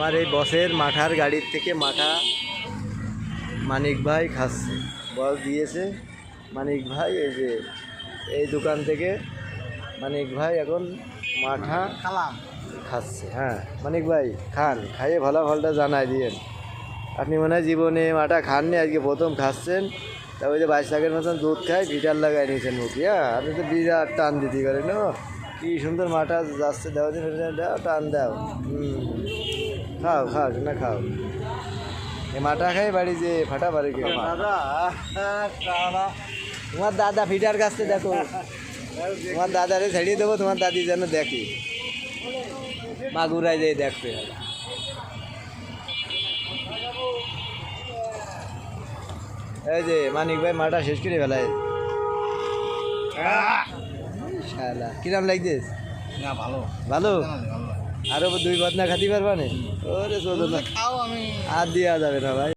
আমার এই বসের মাঠার গাড়ির থেকে মাঠা মানিক ভাই খাচ্ছে। বস দিয়েছে। মানিক ভাই এই যে এই দোকান থেকে মানিক ভাই এখন মাঠা খালাম। খাচ্ছে। হ্যাঁ মানিক ভাই খান খাইয়ে ভালো ভালটা জানাই দিয়েন। আপনি মনে হয় জীবনে মাঠা খাননি আজকে প্রথম খাচ্ছেন। তা ওই যে বাইশ লাখের মতন দুধ খায় ভিটার লাগাই নিয়েছেন মুখি। হ্যাঁ আপনি তো বিরাট টান দিতে পারেন কি সুন্দর মাঠা যাচ্ছে দেওয়া দিন দাও টান দাও। হুম। খাও খাও না খাও। এই মাটা খাই বাড়ি যে ফাটা বাড়ি কে। তোমার দাদা ফিটার কাছতে দেখো। তোমার দাদারে ছেড়িয়ে দেবো তোমার দাদি যেন দেখে। মাগুরায় যেয়ে দেখবে। এই যে মানিক ভাই মাটা শেষ করে ফেলায়। শালা কিরাম লাগছিস না ভালো। ভালো। আরও দুই বদনা খাতি পারবা না? ওরে চোদ্দ আর দেওয়া যাবে না ভাই।